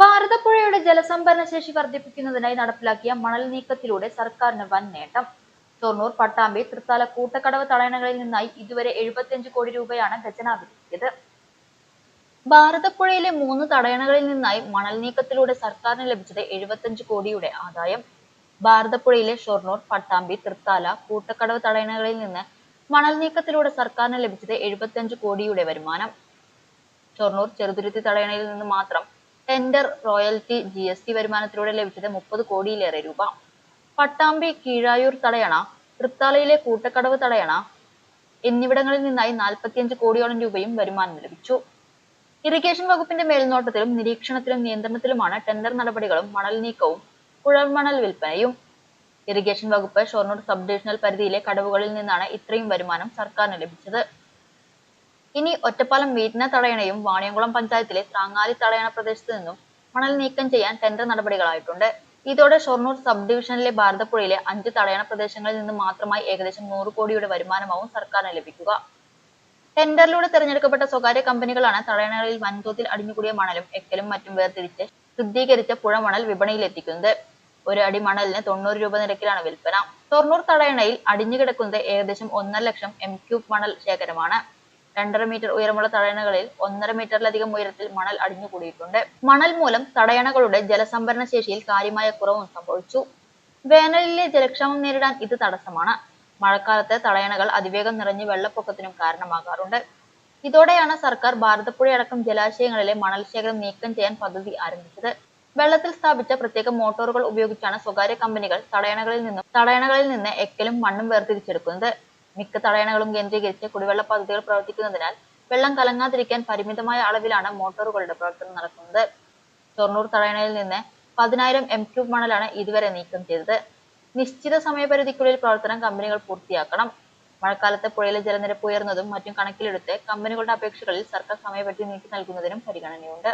ഭാരതപ്പുഴയുടെ ജലസംഭരണ ശേഷി വർദ്ധിപ്പിക്കുന്നതിനായി നടപ്പിലാക്കിയ മണൽ നീക്കത്തിലൂടെ സർക്കാരിന് വൻ നേട്ടം. ഷൊർണൂർ പട്ടാമ്പി തൃത്താല കൂട്ടക്കടവ് തടയണകളിൽ നിന്നായി ഇതുവരെ എഴുപത്തിയഞ്ച് കോടി രൂപയാണ് ഖജനാവിലെത്തിയത് ഭാരതപ്പുഴയിലെ മൂന്ന് തടയണകളിൽ നിന്നായി മണൽ നീക്കത്തിലൂടെ സർക്കാരിന് ലഭിച്ചത് എഴുപത്തിയഞ്ച് കോടിയുടെ ആദായം. ഭാരതപ്പുഴയിലെ ഷൊർണൂർ പട്ടാമ്പി തൃത്താല കൂട്ടക്കടവ് തടയണകളിൽ നിന്ന് മണൽ നീക്കത്തിലൂടെ സർക്കാരിന് ലഭിച്ചത് എഴുപത്തിയഞ്ച് കോടിയുടെ വരുമാനം. ഷൊർണൂർ ചെറുതുരുത്തി തടയണയിൽ നിന്ന് മാത്രം tender royalty G S T വരുമാനത്തിലൂടെ ലഭിച്ചത് മുപ്പത് കോടിയിലേറെ രൂപ. പട്ടാമ്പി കീഴായൂർ തടയണ തൃത്താലയിലെ കൂട്ടക്കടവ് തടയണ എന്നിവിടങ്ങളിൽ നിന്നായി നാൽപ്പത്തിയഞ്ച് കോടിയോളം രൂപയും വരുമാനം ലഭിച്ചു. ഇറിഗേഷൻ വകുപ്പിന്റെ മേൽനോട്ടത്തിലും നിരീക്ഷണത്തിലും നിയന്ത്രണത്തിലുമാണ് ടെൻഡർ നടപടികളും മണൽ നീക്കവും കുഴൽമണൽ വിൽപ്പനയും. ഇറിഗേഷൻ വകുപ്പ് ഷൊർണൂർ സബ് ഡിവിഷണൽ പരിധിയിലെ കടവുകളിൽ നിന്നാണ് ഇത്രയും വരുമാനം സർക്കാരിന് ലഭിച്ചത്. ഇനി ഒറ്റപ്പാലം വീട്ടിന തടയണയും വാണിയംകുളം പഞ്ചായത്തിലെ ത്രാങ്ങാലി തടയണ പ്രദേശത്ത് നിന്നും മണൽ നീക്കം ചെയ്യാൻ ടെൻഡർ നടപടികളായിട്ടുണ്ട്. ഇതോടെ ഷൊർണൂർ സബ് ഡിവിഷനിലെ ഭാരതപ്പുഴയിലെ അഞ്ച് തടയണ പ്രദേശങ്ങളിൽ നിന്ന് മാത്രമായി ഏകദേശം നൂറ് കോടിയുടെ വരുമാനമാവും സർക്കാരിന് ലഭിക്കുക. ടെൻഡറിലൂടെ തിരഞ്ഞെടുക്കപ്പെട്ട സ്വകാര്യ കമ്പനികളാണ് തടയണകളിൽ വൻതോതിൽ അടിഞ്ഞുകൂടിയ മണലും എക്കലും മറ്റും വേർതിരിച്ച് ശുദ്ധീകരിച്ച പുഴമണൽ വിപണിയിൽ എത്തിക്കുന്നത്. ഒരു അടി മണലിന് തൊണ്ണൂറ് രൂപ നിരക്കിലാണ് വിൽപ്പന. ഷൊർണൂർ തടയണയിൽ അടിഞ്ഞുകിടക്കുന്നത് ഏകദേശം ഒന്നര ലക്ഷം എം ക്യൂബ് മണൽ ശേഖരമാണ്. രണ്ടര മീറ്റർ ഉയരമുള്ള തടയണകളിൽ ഒന്നര മീറ്ററിലധികം ഉയരത്തിൽ മണൽ അടിഞ്ഞു അടിഞ്ഞുകൂടിയിട്ടുണ്ട് മണൽ മൂലം തടയണകളുടെ ജലസംഭരണ ശേഷിയിൽ കാര്യമായ കുറവും സംഭവിച്ചു. വേനലിലെ ജലക്ഷാമം നേരിടാൻ ഇത് തടസ്സമാണ്. മഴക്കാലത്ത് തടയണകൾ അതിവേഗം നിറഞ്ഞ് വെള്ളപ്പൊക്കത്തിനും കാരണമാകാറുണ്ട്. ഇതോടെയാണ് സർക്കാർ ഭാരതപ്പുഴയടക്കം ജലാശയങ്ങളിലെ മണൽ ശേഖരം നീക്കം ചെയ്യാൻ പദ്ധതി ആരംഭിച്ചത്. വെള്ളത്തിൽ സ്ഥാപിച്ച പ്രത്യേക മോട്ടോറുകൾ ഉപയോഗിച്ചാണ് സ്വകാര്യ കമ്പനികൾ തടയണകളിൽ നിന്നും തടയണകളിൽ നിന്ന് എക്കലും മണ്ണും വേർതിരിച്ചെടുക്കുന്നത്. മിക്ക തടയണകളും കേന്ദ്രീകരിച്ച് കുടിവെള്ള പദ്ധതികൾ പ്രവർത്തിക്കുന്നതിനാൽ വെള്ളം കലങ്ങാതിരിക്കാൻ പരിമിതമായ അളവിലാണ് മോട്ടോറുകളുടെ പ്രവർത്തനം നടക്കുന്നത്. ഷൊർണൂർ തടയണയിൽ നിന്ന് പതിനായിരം എം ക്യൂബ് മണലാണ് ഇതുവരെ നീക്കം ചെയ്തത്. നിശ്ചിത സമയപരിധിക്കുള്ളിൽ പ്രവർത്തനം കമ്പനികൾ പൂർത്തിയാക്കണം. മഴക്കാലത്ത് പുഴയിലെ ജലനിരപ്പ് ഉയർന്നതും മറ്റും കണക്കിലെടുത്ത് കമ്പനികളുടെ അപേക്ഷകളിൽ സർക്കാർ സമയപരിധി നീട്ടി നൽകുന്നതിനും പരിഗണനയുണ്ട്.